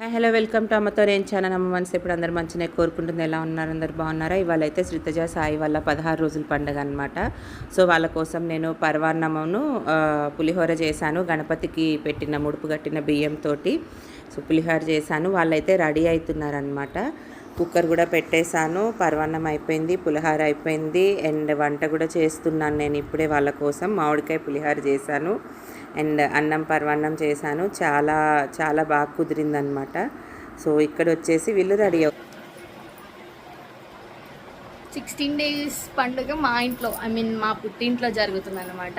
Hi hello welcome to అమ్మతో నేను channel అమ్మ మనసు ఇప్పుడు అందరు మంచిగా కోరుకుంటుంది. ఎలా ఉన్నారు? అందరు బాగున్నారా? ఇవాళ అయితే శ్రీతజ సాయి వాళ్ళ పదహారు రోజుల పండుగ అనమాట సో వాళ్ళ కోసం నేను పరవాన్నమును పులిహోర చేశాను. గణపతికి పెట్టిన ముడుపు కట్టిన బియ్యంతో సో పులిహోర చేశాను. వాళ్ళైతే రెడీ అవుతున్నారనమాట కుక్కర్ కూడా పెట్టేశాను. పరవాన్నం అయిపోయింది పులిహోర అయిపోయింది. అండ్ వంట కూడా చేస్తున్నాను నేను ఇప్పుడే వాళ్ళ కోసం. మామిడికాయ పులిహోర చేశాను. అండ్ అన్నం పరవాన్నం చేశాను. చాలా చాలా బాగా కుదిరిందనమాట సో ఇక్కడ వచ్చేసి వీళ్ళు రెడీ అవు సిక్స్టీన్ డేస్ పండుగ మా ఇంట్లో ఐ మీన్ మా పుట్టింట్లో జరుగుతుంది అనమాట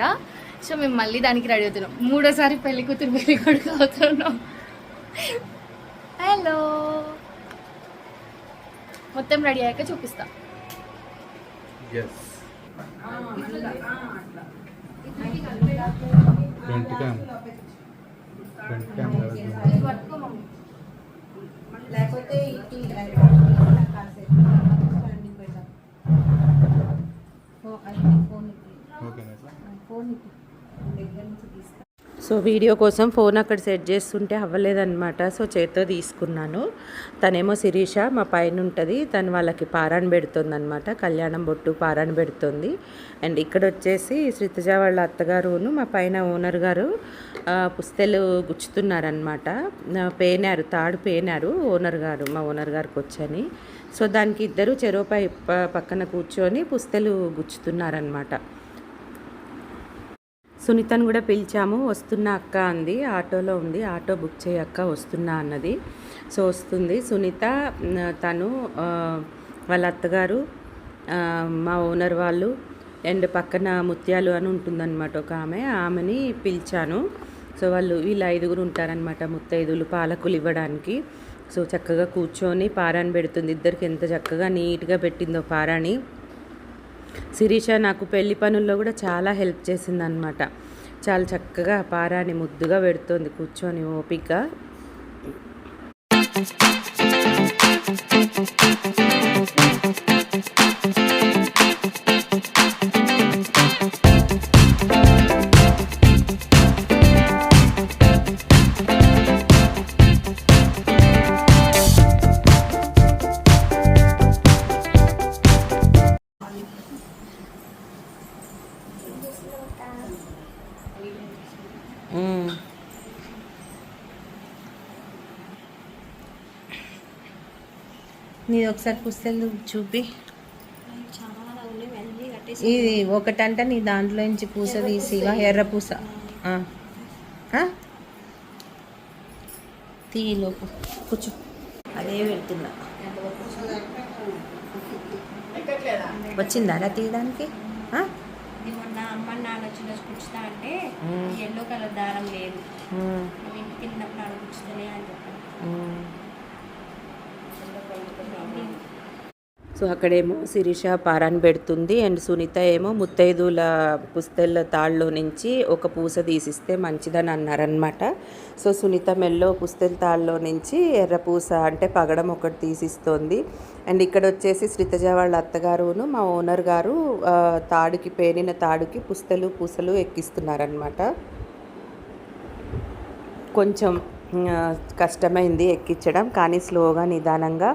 సో మేము మళ్ళీ దానికి రెడీ అవుతున్నాం. మూడోసారి పెళ్ళి కూతురు పెళ్ళి కొడుకు అవుతున్నాం. హలో. మొత్తం రెడీ అయ్యాక చూపిస్తా. Yes front cam front cam లేకపోతే ఓకేనా సార్ సో వీడియో కోసం ఫోన్ అక్కడ సెట్ చేస్తుంటే అవ్వలేదన్నమాట. సో చేత్తో తీసుకున్నాను. తనేమో శిరీష మా పైన ఉంటుంది. తను వాళ్ళకి పారాయణ పెడుతుంది అనమాట కళ్యాణం బొట్టు పారాయణ పెడుతుంది. అండ్ ఇక్కడ వచ్చేసి శ్రీతజ వాళ్ళ అత్తగారును మా పైన ఓనర్ గారు పుస్తలు పుస్తెలు గుచ్చుతున్నారనమాట పేనారు తాడు పేనారు ఓనర్ గారు మా ఓనర్ గారికి వచ్చని. సో దానికి ఇద్దరు చెరోపై పక్కన కూర్చొని పుస్తెలు గుచ్చుతున్నారనమాట సునీతను కూడా పిలిచాము వస్తున్న అక్క అంది. ఆటోలో ఉంది. ఆటో బుక్ చేయక్క వస్తున్నా అన్నది. సో వస్తుంది. సునీత తను వాళ్ళ అత్తగారు మా ఓనర్ వాళ్ళు అండ్ పక్కన ముత్యాలు అని ఉంటుందన్నమాట ఒక ఆమె. ఆమెని పిలిచాను. సో వాళ్ళు వీళ్ళు ఐదుగురు ఉంటారనమాట ముత్తైదులు పాలకులు ఇవ్వడానికి. సో చక్కగా కూర్చొని పారాన్ని పెడుతుంది. ఇద్దరికి ఎంత చక్కగా నీట్గా పెట్టిందో పారాని. శిరీష నాకు పెళ్ళి పనుల్లో కూడా చాలా హెల్ప్ చేసింది అనమాట చాలా చక్కగా పారాని ముద్దుగా పెడుతోంది కూర్చొని ఓపిక నీది ఒకసారి పుస్తలు చూపి. ఇది ఒకటంట నీ దాంట్లో నుంచి పూస తీసి ఇగో ఎర్ర పూస? తీలోపు కూర్చో. అదే పెడుతున్నా. వచ్చిందా అలా తీయడానికి? మొన్న అమ్మ నాన్న వచ్చిన రోజు కుచ్చుతా అంటే. ఎల్లో కలర్ దారం లేదు. ఇంటికి వెళ్ళినప్పుడు ఆడ అని చెప్పాను ఉమ్. ఎల్లో కలర్ ప్రాబ్లం సో అక్కడేమో శిరీష పారాన్ని పెడుతుంది అండ్ సునీత ఏమో ముత్తైదుల పుస్తెల తాళ్ళలో నుంచి ఒక పూస తీసిస్తే మంచిదని అన్నారనమాట సో సునీత మెల్లో పుస్తెల తాళ్ళలో నుంచి ఎర్ర పూస అంటే పగడం ఒకటి తీసిస్తోంది. అండ్ ఇక్కడ వచ్చేసి శ్రీతజ వాళ్ళ అత్తగారును మా ఓనర్ గారు తాడుకి పేనిన తాడుకి పుస్తలు పూసలు ఎక్కిస్తున్నారనమాట కొంచెం కష్టమైంది ఎక్కించడం కానీ స్లోగా నిదానంగా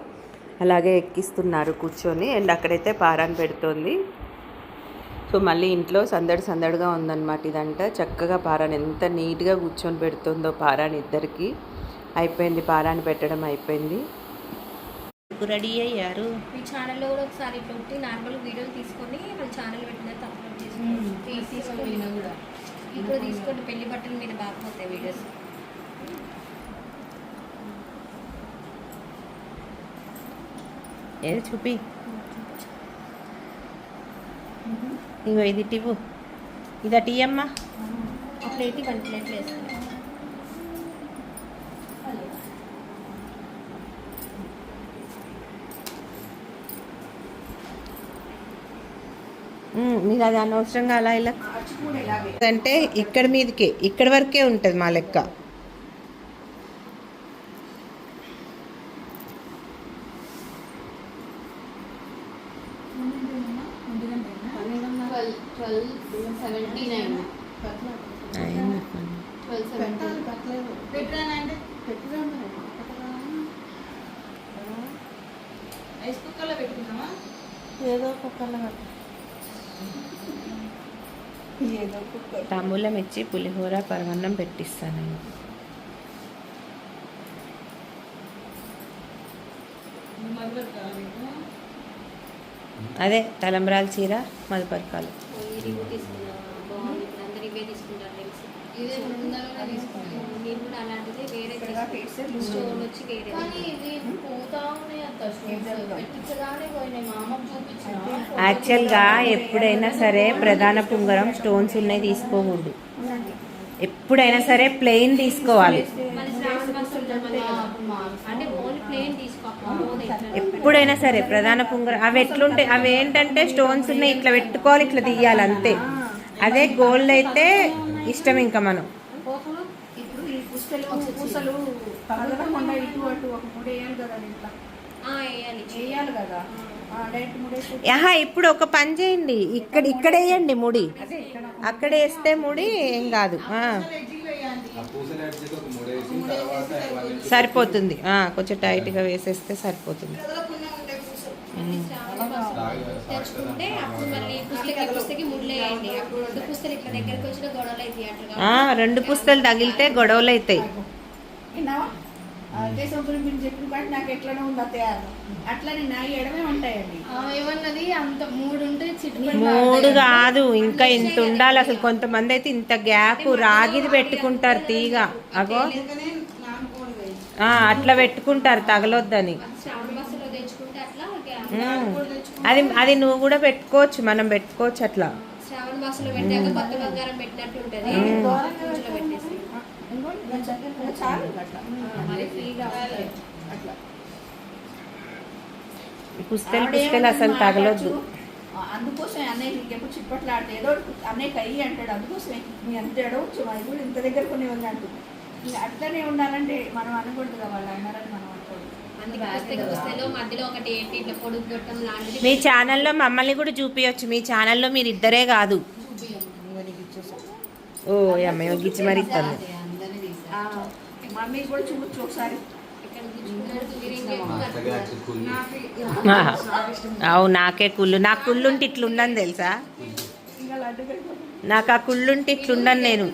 అలాగే ఎక్కిస్తున్నారు కూర్చొని. అండ్ అక్కడైతే పారాన్ పెడుతోంది. సో మళ్ళీ ఇంట్లో సందడి సందడిగా ఉందన్నమాట ఇదంతా. చక్కగా పారాన్ ఎంత నీట్గా కూర్చొని పెడుతుందో పారాన్ ఇద్దరికి. అయిపోయింది పారాన్ని పెట్టడం అయిపోయింది. రెడీ అయ్యారు. మీ ఛానల్లో కూడా ఒకసారి ఇట్లా ఉంటే నార్మల్ వీడియోలు తీసుకొని వాళ్ళ ఛానల్ పెట్టిన అప్లోడ్ చేసుకోండి తీసుకోండి. ఇప్పుడు తీసుకోండి పెళ్ళి బట్టల మీద బాగుపోతాయి వీడియోస్. ఏది చూపి. ఇగో ఇది టివ్వు. ఇదా టీ అమ్మా? ప్లేట్ వన్ ప్లేట్లు వేసుకోండి మీరు అది అనవసరంగా అలా ఇలా అంటే ఇక్కడ మీదకే ఇక్కడ వరకే ఉంటుంది మా లెక్క. బెల్లం ఇచ్చి పులిహోర పరమన్నం పెట్టిస్తాను అదే తలంబ్రాల చీర మధుపరకాలు ఇది తీసుకున్నా బాగుంది ఇప్పుడు అందరు ఇవే తీసుకుంటారు తెలుసు ఇదే రెండు వందలనే తీసుకుంటాను నేను కూడా అలాంటిది వేరే స్టోన్ వచ్చి వేరే కానీ ఇవి పోతా ఉన్నాయి అంత స్టోన్స్ పెట్టించగానే పోయినాయి. మా అమ్మకు చూపించిన. యాక్చువల్గా ఎప్పుడైనా సరే ప్రధాన పుంగరం స్టోన్స్ ఉన్నాయి తీసుకోకూడదు. ఎప్పుడైనా సరే ప్లెయిన్ తీసుకోవాలి. ఎప్పుడైనా సరే ప్రధాన పుంగరం అవి ఎట్లుంటాయి అవి ఏంటంటే స్టోన్స్ ఉన్నాయి ఇట్లా పెట్టుకోవాలి ఇట్లా తీయాలి అంతే. అదే గోల్డ్ అయితే ఇష్టం ఇంకా మనం. ఇప్పుడు ఈ పుస్తలు పూసలు కదలకుండా ఇటు అటు ఒక మూడు వేయాలి కదా ఇంట్లో. వేయాలి. కదా. ఆహా ఇప్పుడు ఒక పని చేయండి. ఇక్కడ ఇక్కడ వేయండి ముడి. అక్కడ వేస్తే ముడి ఏం కాదు. ఆ, ఆ పూసలు యాడ్ చేసి ఒక మూడు వేసిన తర్వాత ఇవన్నీ సరిపోతుంది. ఆ, కొంచెం టైట్గా వేసేస్తే సరిపోతుంది. తెచ్చుకుంటే అప్పుడు మళ్ళీ పుస్తకి పుస్తకి ముళ్ళేయండి అప్పుడు రెండు పుస్తలు ఇట్లా దగ్గరికి వచ్చిన గొడవలు అంటారు రెండు పుస్తలు తగిలితే గొడవలు అవుతాయి విన్నావా ఆ, దేశం గురించి మీరు చెప్పిన బట్టి నాకు ఎట్లనే ఉందా అట్లనే నా ఎడమే ఉంటాయండి. ఏమన్నది? అంత మూడు ఉంటే మూడు కాదు ఇంకా ఇంత ఉండాలి అసలు. కొంతమంది అయితే ఇంత గ్యాప్ రాగిది పెట్టుకుంటారు తీగ. అగో. ఆ, అట్లా పెట్టుకుంటారు తగలొద్దని శ్రావణ మాసంలో తెచ్చుకుంటే అట్లా ఉమ్. అది అది నువ్వు కూడా పెట్టుకోవచ్చు మనం పెట్టుకోవచ్చు అట్లా. శ్రావణ మాసంలో పెట్టాక కొత్త బంగారం పెట్టినట్టు ఉంటది. పూజలో పెట్టేసి. పుస్తలు పుస్తలు అసలు తగలొద్దు. ఆ, అందుకోసమే అన్నయ్య ఎప్పుడు చిప్పట్లు ఆడితే ఏదో అన్నయ్య అయ్యి అంటాడు ఎడవచ్చు మా ఇప్పుడు ఇంత దగ్గర కొన్ని ఉంది అంటుంది అట్లనే ఉండాలంటే మనం అనకూడదు కదా వాళ్ళు అన్నారని మనం. మీ ఛానల్లో మమ్మల్ని కూడా చూపించచ్చు మీ ఛానల్లో మీరు ఇద్దరే కాదు. ఓ అమ్మాయి గిచ్చి మరి ఇస్తాను. అవు నాకే కుళ్ళు. నా కుళ్ళుంటే ఇట్లుండని తెలుసా? నాకు ఆ కుళ్ళుంటే ఇట్లుండను నేను.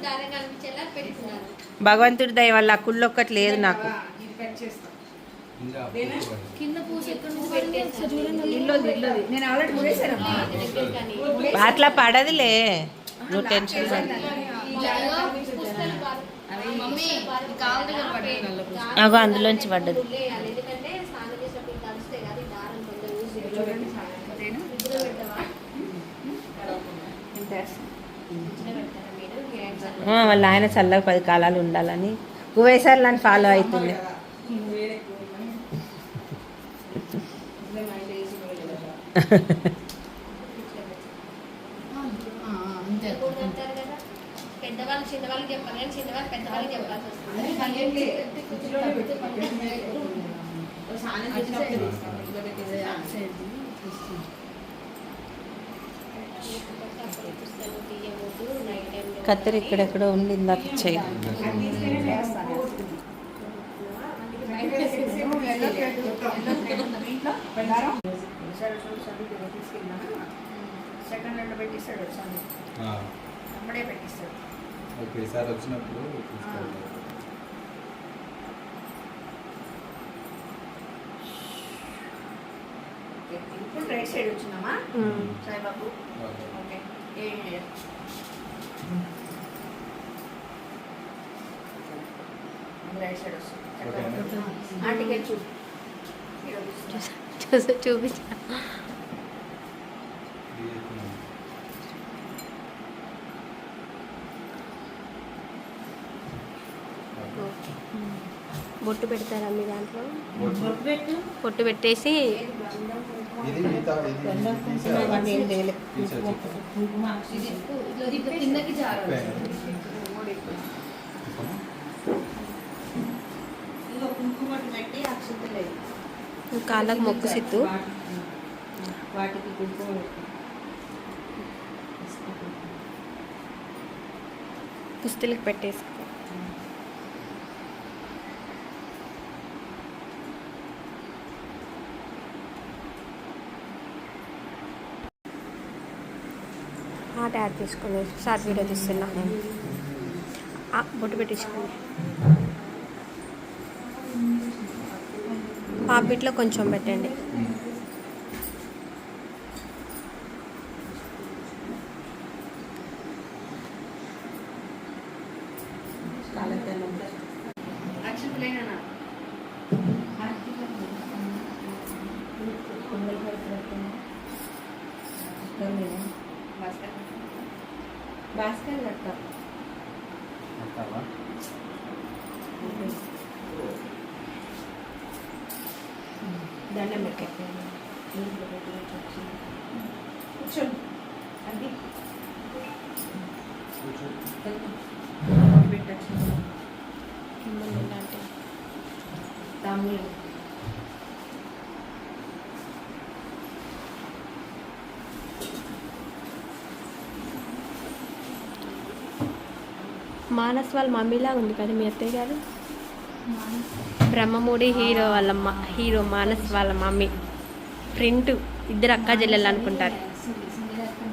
భగవంతుడి దయ వల్ల ఆ కుళ్ళు ఒక్కటి లేదు నాకు. అట్లా పడదులే. నువ్వు టెన్షన్. అగో అందులోంచి పడ్డది. వాళ్ళ ఆయన చల్లగా పది కాలాలు ఉండాలని. గువేసార్లు అని ఫాలో అవుతుంది ఆ, అంతే ఎప్పుడు అంటారు కదా పెద్దవాళ్ళు చిన్నవాళ్ళకి చెప్పాలి కానీ చిన్నవాళ్ళు పెద్దవాళ్ళకి చెప్పాల్సి వస్తుంది పుస్తకం తీయవద్దు నైట్ టైంలో కత్తెర ఇక్కడెక్కడో ఉండి ఇందాక ఇచ్చేయి వేస్తాను. నువ్వు ఎల్లో థ్రెడ్, ఎల్లో థ్రెడ్ ఉందా మీ ఇంట్లో? బంగారం? సరే, చూడు, సరే, ఇది తీసుకెళ్ళినా. సెకండ్ హ్యాండ్ పెట్టిస్తాడు స్వామి అమ్మడే పెట్టిస్తాడు ఓకే ఈసారి వచ్చినప్పుడు ఇప్పుడు right side వచ్చినామా Saibabu okay. Right side okay. వస్తుంది ఆంటీకి చూడు చూపించా. ఓకే. బొట్టు పెడతారా మీ దాంట్లో బొట్టు. పెట్టేసి ఇది మిగతా కాళ్ళకు మొక్కు సిత్తు వాటికి పుస్తులకు పెట్టేసుకో. హార్ట్ యాడ్ తీసుకుని షార్ట్ వీడియో తీస్తున్నా. బొట్టు పెట్టించుకోండి పెట్టించుకోండి పాపిట్లో కొంచెం పెట్టండి. దండం పెట్టండి కూర్చోండి అది. పెట్టచ్చు. మానస్ వాళ్ళ మమ్మీలా ఉంది కదా మీ అత్తయ్య గారు? బ్రహ్మముడి హీరో వాళ్ళ హీరో మానస్ వాళ్ళ మమ్మీ ప్రింట్ ఇద్దరు అక్క చెల్లెలు అనుకుంటారు.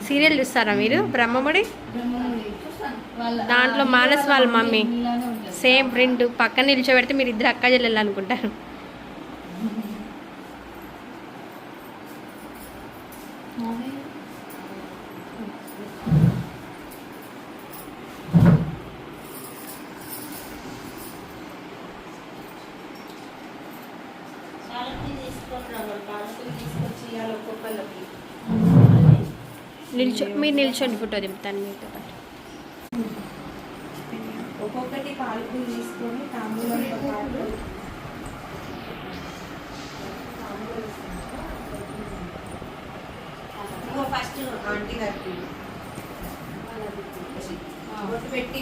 సీరియల్ చూస్తారా మీరు? బ్రహ్మముడి? దాంట్లో మానస్ వాళ్ళ మమ్మీ సేమ్ ప్రింట్ పక్కన నిల్చోబెడితే మీరు ఇద్దరు అక్క చెల్లెలు అనుకుంటారు. ఒక్కొక్కళ్ళకి నిల్చో మీరు నిల్చోండి ఫోటో దింపుతాను మీతో పాటు. ఒక్కొక్కటి పాలకులు తీసుకొని తాంబూలంతో పాటు ఇగో ఫస్ట్ ఆంటీ గారికి బొట్టు పెట్టి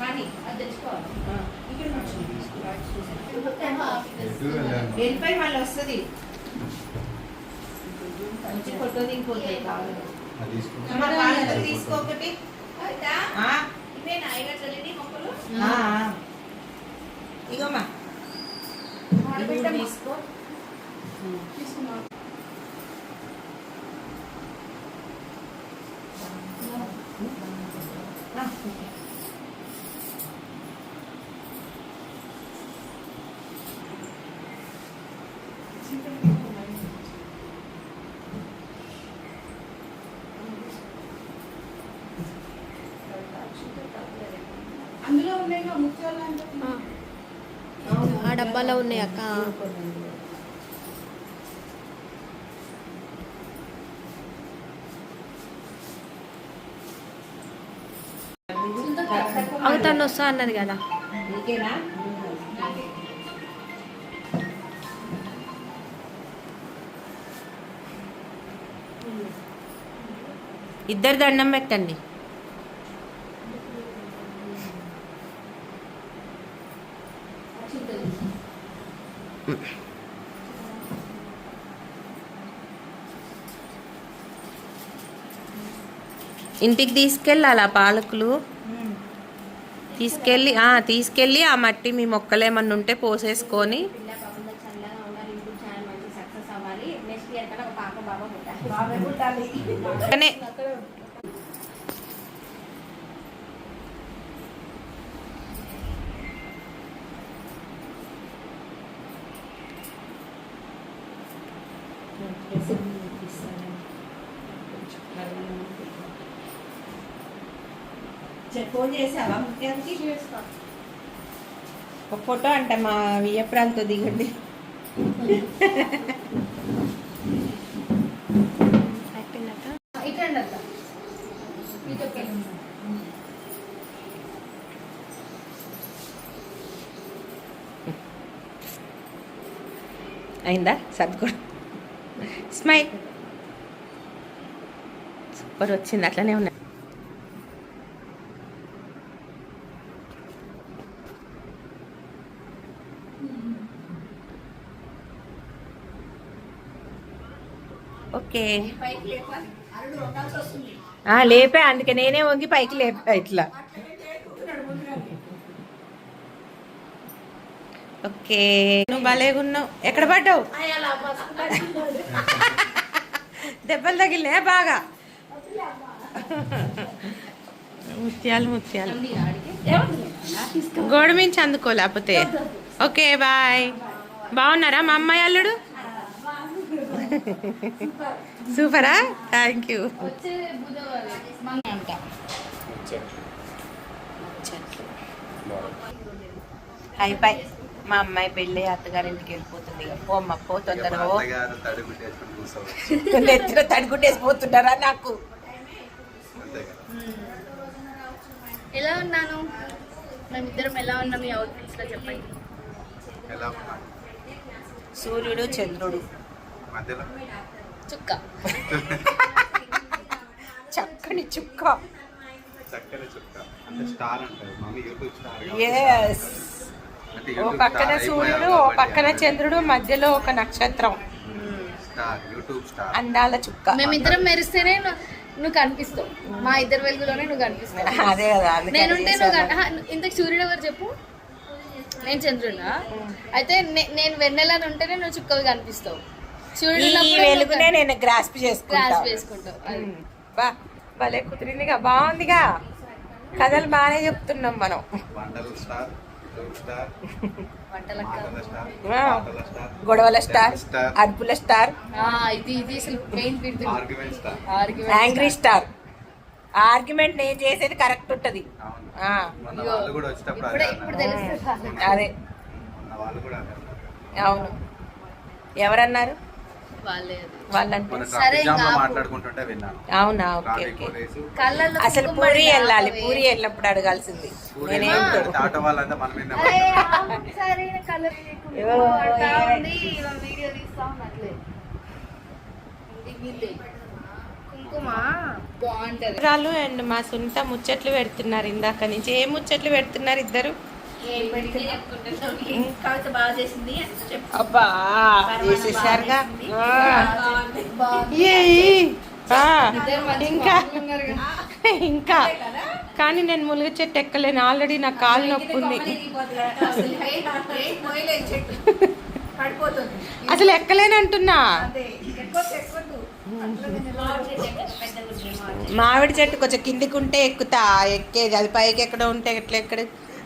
కానీ అది తెచ్చుకోవాలి. ఇక్కడ నుంచి? వెళ్ళిపోయి మళ్ళీ వస్తుంది. మంచి ఫోటో దిగిపోతాయి కావాలి పాలకులు తీసుకో. ఒకటి ఆ, ఇవేనా ఐగ చల్లని మొక్కలు ఆ, ఆ. ఇగోమ్మా ఇవి కూడా తీసుకో ఆ, ఓకే. అందులో ఉన్నాయి ముత్యాలు అంటే ఆ. డబ్బాలో ఉన్నాయి అక్క. అవుతాను వస్తా అన్నది కదా. ఇద్దరు దండం పెట్టండి. ఇంటికి తీసుకెళ్ళాలి ఆ పాలకులు. తీసుకెళ్ళి ఆ, తీసుకెళ్ళి ఆ మట్టి మీ మొక్కలు ఏమన్నా ఉంటే పోసేసుకొని పిల్ల కాకుండా చల్లగా ఉండాలి యూట్యూబ్ ఛానల్ మంచి సక్సెస్ అవ్వాలి నెక్స్ట్ ఇయర్ కన్నా ఒక పాప బాబా పుట్టాలి బాగా పుట్టాలి పక్కనే ఫోన్ చేసావా ముఖ్యానికి ఒక ఫోటో అంట మా వియ్యప్రాలతో దిగండి. అయిందా? సర్దుకోడు స్మైల్. సూపర్ వచ్చింది అట్లనే ఉన్నాయి. ఓకే. లేపా అందుకే నేనే వంగి పైకి లేపా ఇట్లా. ఓకే. నువ్వు భలేగున్నావు. ఎక్కడ పడ్డావు? దెబ్బలు తగిలినాయా బాగా? ముత్యాలు ముత్యాలు. గోడ మించి అందుకో లేకపోతే. Okay bye. బాగున్నారా? మా అమ్మాయి అల్లుడు? సూపరా? Thank you. వచ్చే బుధవారం. మంగ అంట అయిపోయి. మా అమ్మాయి పెళ్ళి అత్తగారింటికి వెళ్ళిపోతుంది. ఇక పో అమ్మ పో తొందరగా పో. అత్తగారు తడుగు చేసుకుని కూర్చోవచ్చు. నెత్తిన తడుగుట్టేసిపోతుంటారా నాకు? ఎలా ఉన్నాను? మేమిద్దరం ఎలా ఉన్నాం? మీ అవుట్ఫిట్స్లో చెప్పండి. సూర్యుడు చంద్రుడు. మధ్యలో. చుక్క. చక్కని చుక్క. చక్కని చుక్క. అంటే స్టార్ అంటారు. మమ్మీ యూట్యూబ్ స్టార్ ఎస్ ఓ పక్కన సూర్యుడు ఓ పక్కన చంద్రుడు మధ్యలో ఒక నక్షత్రం. Star YouTube star. అందాల చుక్క. మేమిద్దరం మెరిస్తేనే ను- నువ్వు కనిపిస్తావు. మా ఇద్దరు వెలుగులోనే నువ్వు కనిపిస్తావు. అదే కదా నేనుంటే నువ్వు ఇంతకు సూర్యుడు ఎవరు చెప్పు? నేను చంద్రుడా? అయితే నేను వెన్నెలని ఉంటేనే నువ్వు చుక్కవి కనిపిస్తావు. ఈ వెలుగునే నేను గ్రాస్ప్ గ్రాస్ చేసుకుంటా. వేసుకుంటావు అది. ఉమ్. బా భలే కుదిరిందిగా బాగుందిగా. కథలు బాగానే చెప్తున్నాం మనం. గొడవల స్టార్ అర్పుల స్టార్. Angry star. ఆర్గ్యుమెంట్ నేను చేసేది కరెక్ట్ ఉంటది. అదే. అవును. ఎవరన్నారు? అవునా? Okay okay. అసలు పూరి వెళ్ళాలి. పూరి వెళ్ళినప్పుడు అడగాల్సింది. కుంకుమ అండ్ మా సునీత ముచ్చట్లు పెడుతున్నారు ఇందాక నుంచి. ఏ ముచ్చట్లు పెడుతున్నారు ఇద్దరు? అబ్బా. చేసేసారుగా. ఇంకా. ఇంకా. కానీ నేను ములుగ చెట్టు ఎక్కలేను. ఆల్రెడీ నా కాలు నొప్పి ఉంది. అసలు ఎక్కలేను అంటున్నా. మామిడి చెట్టు కొంచెం కిందికి ఉంటే ఎక్కుతా. ఎక్కేది అది పైకి ఎక్కడ ఉంటే ఎట్లా ఎక్కడ?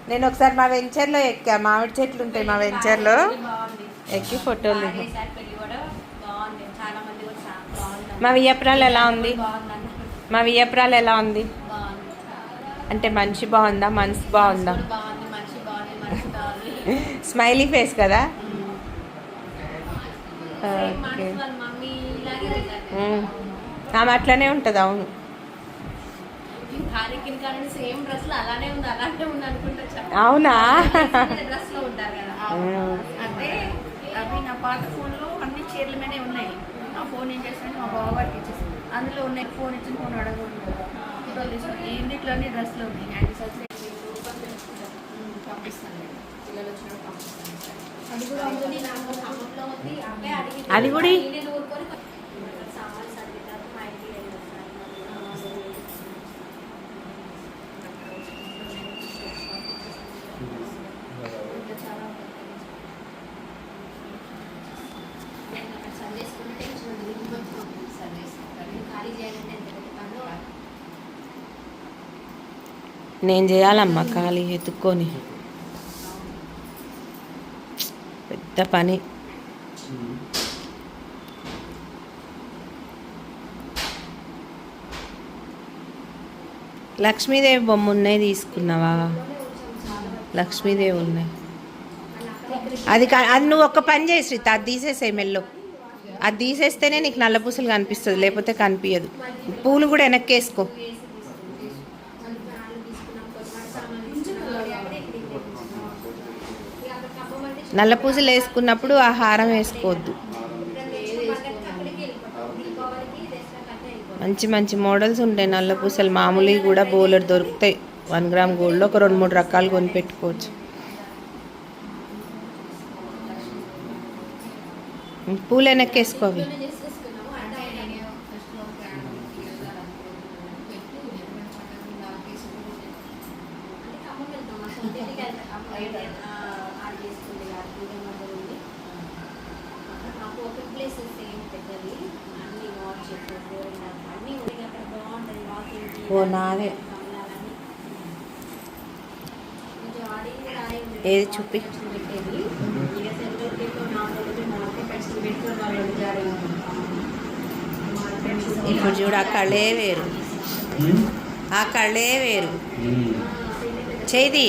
నేను ఒకసారి మా వెంచర్లో ఎక్కా మామిడి చెట్లు ఉంటాయి మా వెంచర్లో. ఎక్కి ఫోటోలు మా వియ్యపురాలు ఎలా ఉంది? మా వియ్యపురాలు ఎలా ఉంది? అంటే మనిషి బాగుందా? మనసు బాగుందా? స్మైలీ ఫేస్ కదా? ఓకే ఉంటారు ఉమ్. ఆమె అట్లనే ఉంటుంది అవును హారికిన్ కానీ సేమ్ డ్రెస్లో అలానే ఉంది అలానే ఉంది అనుకుంటా చాలా అవునా? డ్రెస్లో ఉంటారు కదా. ఉమ్. అంటే అవి నా పాత ఫోన్లో అన్ని చీరల మీదే ఉన్నాయి. ఆ ఫోన్ ఏం మా బావగారికి అందులో ఉన్నాయి ఫోన్ ఇచ్చిన ఫోన్ అడగకూడదు. ఫోటోలు తీసుకుని డ్రెస్లు ఉన్నాయి. యాంటీ పంపిస్తాను. పిల్లలు వచ్చినప్పుడు పంపిస్తాను. కూడా అది కూడా ఈ- నేనే ఊరుకొని సామాన్లు సర్దిద్దాం మా ఇంటికి వెళ్ళొస్తాను ఇంకా చాలా ఉంటుంది. నేను అక్కడ సర్వ్ చేసుకుంటే టెన్షన్ ఉంది ఇంటికి వచ్చి పంపిస్తాను సర్వ్ చేసుకుంటాను నేను ఖాళీ చేయాలంటే ఎంత పెడతాను నేను చేయాలమ్మా ఖాళీ ఎత్తుక్కొని. పెద్ద పని. లక్ష్మీదేవి బొమ్మ ఉన్నాయి తీసుకున్నావా? లక్ష్మీదేవి ఉన్నాయి. అది కా- అది నువ్వు ఒక్క పని చేసి శ్రీత అది తీసేసే మెల్లో. అది తీసేస్తేనే నీకు నల్ల పూసలు కనిపిస్తుంది లేకపోతే కనిపించదు పూలు కూడా వెనక్కి వేసుకో నల్ల పూసలు వేసుకున్నప్పుడు ఆ హారం వేసుకోవద్దు. మంచి మంచి మోడల్స్ ఉంటాయి నల్ల పూసలు. మామూలువి కూడా బౌలర్ దొరుకుతాయి. వన్ గ్రామ్ గోల్డ్లో ఒక రెండు మూడు రకాలు కొని పెట్టుకోవచ్చు పూలు వెనక్కి వేసుకో అవి ప్లేసెస్ ఏం పెద్దది అన్ని వాచ్ అన్ని ఉన్నాయి అక్కడ బాగుంటుంది వాకింగ్ ఓ నాదే ఏది చూపి? ఇప్పుడు చూడు ఆ కళ్ళే వేరు. ఆ కళ్ళే వేరు. చేది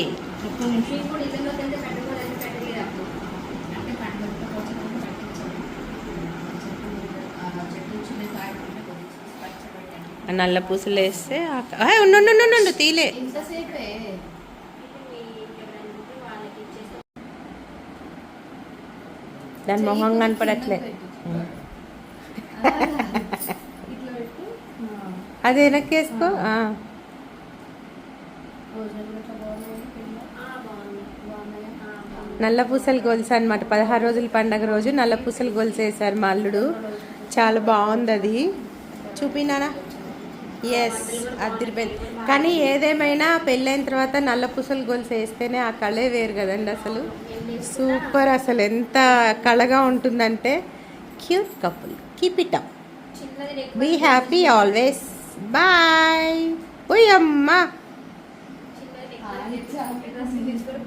ఆ నల్ల పూసలు వేస్తే ఉండు తీలే. దాని మొహం కనపడట్లే. అది వెనక్కేసుకో. నల్ల పూసలు గొలుసు అనమాట పదహారు రోజుల పండగ రోజు నల్ల పూసలు గొలుసు వేశారు మా అల్లుడు. చాలా బాగుంది అది. చూపినానా? ఎస్ అదిరిపోయింది కానీ ఏదేమైనా పెళ్ళైన తర్వాత నల్ల పూసలు గొలుసు వేస్తేనే ఆ కళే వేరు కదండి అసలు. సూపర్ అసలు. ఎంత కళగా ఉంటుందంటే cute couple. Keep it up. Be happy always. Bye. Oi, Amma.